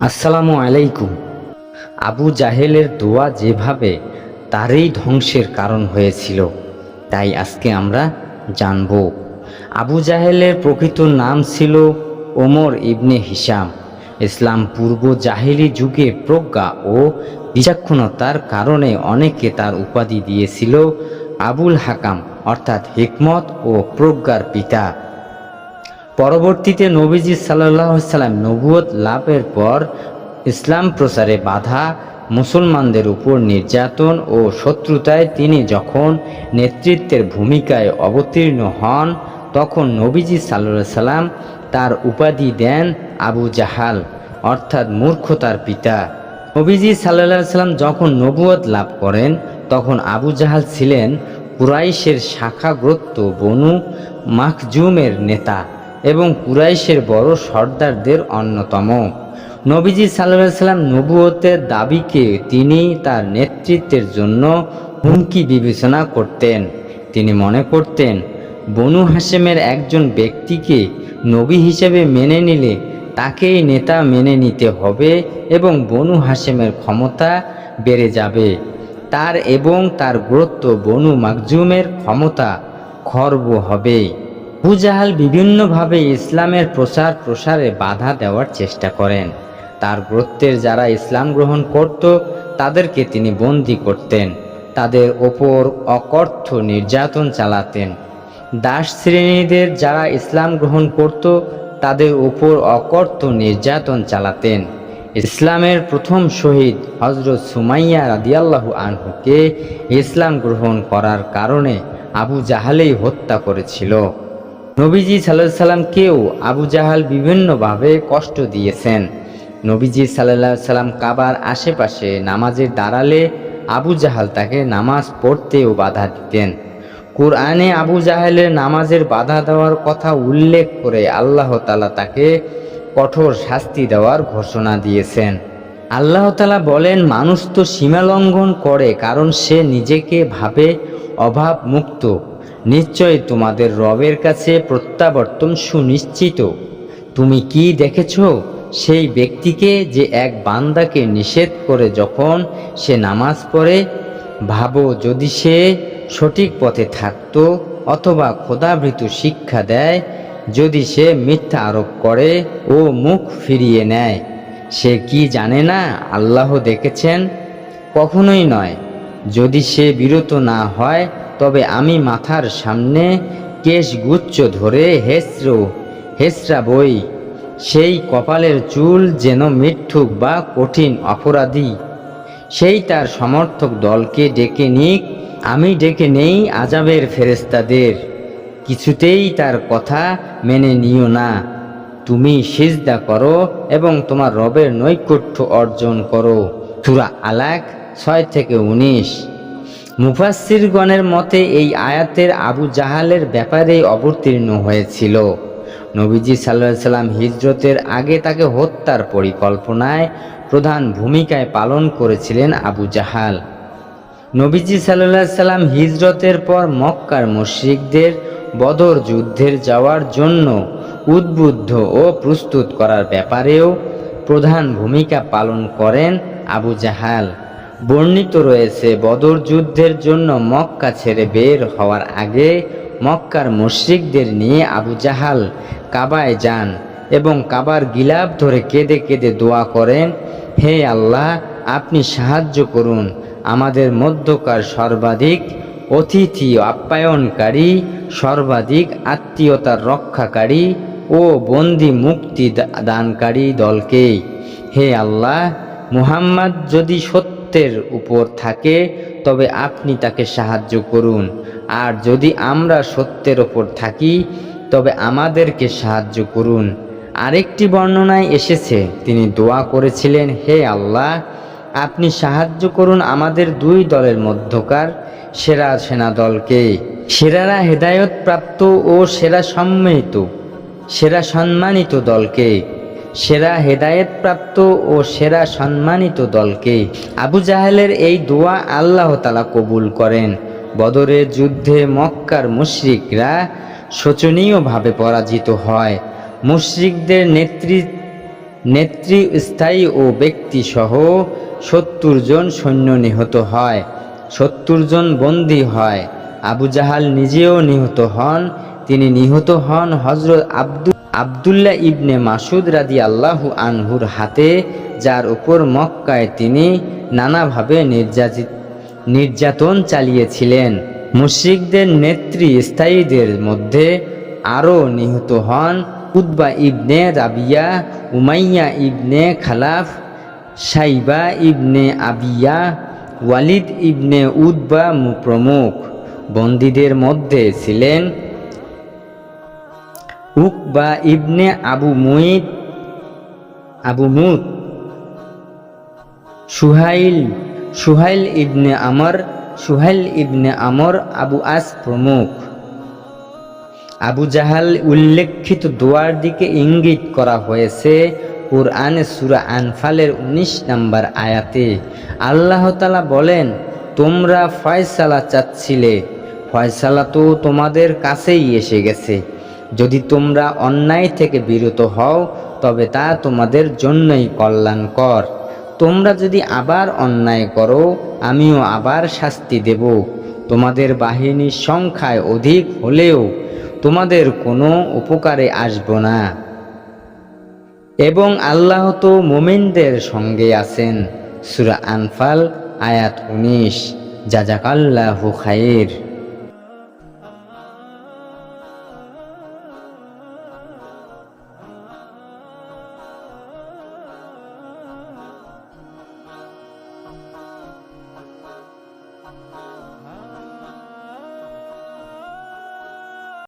আসসালামু আলাইকুম। আবু জাহেলের দোয়া যেভাবে তারই ধ্বংসের কারণ হয়েছিল, তাই আজকে আমরা জানব। আবু জাহেলের প্রকৃত নাম ছিল ওমর ইবনে হিসাম ইসলাম পূর্ব জাহেলি যুগে প্রজ্ঞা ও বিচক্ষণতার কারণে অনেকে তার উপাধি দিয়েছিল আবুল হাকাম, অর্থাৎ হিকমত ও প্রজ্ঞার পিতা। পরবর্তীতে নবীজি সাল্লাহ সাল্লাম নবুয়ত লাভের পর ইসলাম প্রচারে বাধা মুসলমানদের উপর নির্যাতন ও শত্রুতায় তিনি যখন নেতৃত্বের ভূমিকায় অবতীর্ণ হন, তখন নবীজি সাল্লাহ সাল্লাম তার উপাধি দেন আবু জাহাল, অর্থাৎ মূর্খতার পিতা। নবীজি সাল্লাহ সাল্লাম যখন নবুয়ত লাভ করেন, তখন আবু জাহাল ছিলেন কুরাইশের শাখাগ্রস্ত বনু মাখজুমের নেতা। এবং কুরাইশের বড় সর্দারদের অন্যতম। নবীজি সাল্লাহ সাল্লাম নবুয়তের দাবিকে তিনি তার নেতৃত্বের জন্য হুমকি বিবেচনা করতেন। তিনি মনে করতেন, বনু হাসেমের একজন ব্যক্তিকে নবী হিসেবে মেনে নিলে তাকেই নেতা মেনে নিতে হবে এবং বনু হাসেমের ক্ষমতা বেড়ে যাবে। তার এবং তার গুরুত্ব বনু মাকজুমের ক্ষমতা খর্ব হবে। বুজাহাল বিভিন্নভাবে ইসলামের প্রচার প্রসারে বাধা দেওয়ার চেষ্টা করেন। তার গোত্রের যারা ইসলাম গ্রহণ করত, তাদেরকে তিনি বন্দি করতেন। তাদের ওপর অকর্থ নির্যাতন চালাতেন। দাস শ্রেণীদের যারা ইসলাম গ্রহণ করত, তাদের উপর অকর্থ নির্যাতন চালাতেন। ইসলামের প্রথম শহীদ হজরত সুমাইয়া রাদিয়াল্লাহু আনহুকে ইসলাম গ্রহণ করার কারণে আবু জাহালেই হত্যা করেছিল। নবীজি সাল্লাহ সাল্লামকেও আবু জাহাল বিভিন্নভাবে কষ্ট দিয়েছেন। নবীজি সাল্লাহ সাল্লাম কাবার আশেপাশে নামাজে দাঁড়ালে আবু জাহাল তাকে নামাজ পড়তেও বাধা দিতেন। কোরআনে আবু জাহেলের নামাজের বাধা দেওয়ার কথা উল্লেখ করে আল্লাহ তালা তাকে কঠোর শাস্তি দেওয়ার ঘোষণা দিয়েছেন। আল্লাহ তালা বলেন, মানুষ তো সীমা লঙ্ঘন করে কারণ সে নিজেকে ভাবে অভাব মুক্ত নিশ্চয় তোমাদের রবের কাছে প্রত্যাবর্তন সুনিশ্চিত। তুমি কি দেখেছ? সেই ব্যক্তিকে যে এক বান্দাকে নিষেধ করে যখন সে নামাজ পড়ে, ভাবো যদি সে সঠিক পথে থাকতো অথবা খোদাভৃত শিক্ষা দেয়, যদি সে মিথ্যা আরোপ করে ও মুখ ফিরিয়ে নেয়, সে কি জানে না আল্লাহ দেখেছেন? কখনোই নয়। যদি সে বিরত না হয় তবে আমি মাথার সামনে কেশ গুচ্ছ ধরে হেসর, হেসরা বই, সেই কপালের চুল যেন মিথ্যুক বা কঠিন অপরাধী। সেই তার সমর্থক দলকে ডেকে নিক, আমি ডেকে নেই আজাবের ফেরেস্তাদের কিছুতেই তার কথা মেনে নিও না। তুমি সিজদা করো এবং তোমার রবের নৈকট্য অর্জন করো। সুরা আলাক ছয় থেকে উনিশ। মুফাসিরগণের মতে, এই আয়াতের আবু জাহালের ব্যাপারে অবতীর্ণ হয়েছিল। নবীজি সাল্লাহ সাল্লাম হিজরতের আগে তাকে হত্যার পরিকল্পনায় প্রধান ভূমিকায় পালন করেছিলেন আবু জাহাল। নবীজি সাল্লাহ সাল্লাম হিজরতের পর মক্কার মুশ্রিকদের বদর যুদ্ধের যাওয়ার জন্য উদ্বুদ্ধ ও প্রস্তুত করার ব্যাপারেও প্রধান ভূমিকা পালন করেন আবু জাহাল। বর্ণিত রয়েছে, বদর যুদ্ধের জন্য মক্কা ছেড়ে বের হওয়ার আগে মক্কার মুশ্রিকদের নিয়ে আবু জাহাল কাবায় যান এবং কাবার গিলাপ ধরে কেঁদে কেঁদে দোয়া করেন, হে আল্লাহ, আপনি সাহায্য করুন। আমাদের মধ্যকার সর্বাধিক অতিথি আপ্যায়নকারী, সর্বাধিক আত্মীয়তার রক্ষাকারী ও বন্দি মুক্তি দানকারী দলকে হে আল্লাহ, মুহাম্মদ যদি সত্যের উপর থাকে, তবে আপনি তাকে সাহায্য করুন। আর যদি আমরা সত্যের ওপর থাকি, তবে আমাদেরকে সাহায্য করুন। আরেকটি বর্ণনায় এসেছে, তিনি দোয়া করেছিলেন, হে আল্লাহ, আপনি সাহায্য করুন আমাদের দুই দলের মধ্যকার সেরা সেনা দলকে। সেরারা হেদায়ত প্রাপ্ত ও সেরা সম্মিলিত সেরা সম্মানিত দলকে। সেরা হেদায়েত প্রাপ্ত ও সেরা সম্মানিত দলকে। আবু জাহেলের এই দোয়া আল্লাহ তালা কবুল করেন। বদরের যুদ্ধে মক্কার মুশরিকরা শোচনীয়ভাবে পরাজিত হয়। মুশরিকদের নেতৃত্ব নেতৃস্থায়ী ও ব্যক্তিসহ সত্তর জন সৈন্য নিহত হয়, সত্তর জন বন্দী হয়। আবু জাহাল নিজেও নিহত হন, তিনি নিহত হন হজরত আব্দুল আবদুল্লাহ ইবনে মাসুদ রাদি আল্লাহু আনহুর হাতে, যার উপর মক্কায় তিনি নানাভাবে নির্যাতিত নির্যাতন চালিয়েছিলেন। মুশরিকদের নেত্রী স্থায়ীদের মধ্যে আরও নিহত হন উদ্বা ইবনে রাবিয়া, উমাইয়া ইবনে খালাফ সাইবা ইবনে আবিয়া, ওয়ালিদ ইবনে উদ্বা প্রমুখ। বন্দীদের মধ্যে ছিলেন উকবা ইবনে আবু মুইদ আবু মুদ সুহাইল সুহাইল ইবনে আমর, সুহাইল ইবনে আমর আবু আস প্রমুখ। আবু জাহাল উল্লেখিত দোয়ার দিকে ইঙ্গিত করা হয়েছে কোরআনে সুরা আনফালের ১৯ নম্বর আয়াতে। আল্লাহ তালা বলেন, তোমরা ফয়সালা চাচ্ছিলে, ফয়সালা তো তোমাদের কাছেই এসে গেছে। যদি তোমরা অন্যায় থেকে বিরত হও, তবে তা তোমাদের জন্যই কল্যাণকর। তোমরা যদি আবার অন্যায় করো, আমিও আবার শাস্তি দেব। তোমাদের বাহিনীর সংখ্যায় অধিক হলেও তোমাদের কোনো উপকারে আসব না। এবং আল্লাহ তো মোমিনদের সঙ্গে আছেন। সুরা আনফাল, আয়াত উনিশ। জাজাকাল্লাহু খায়ের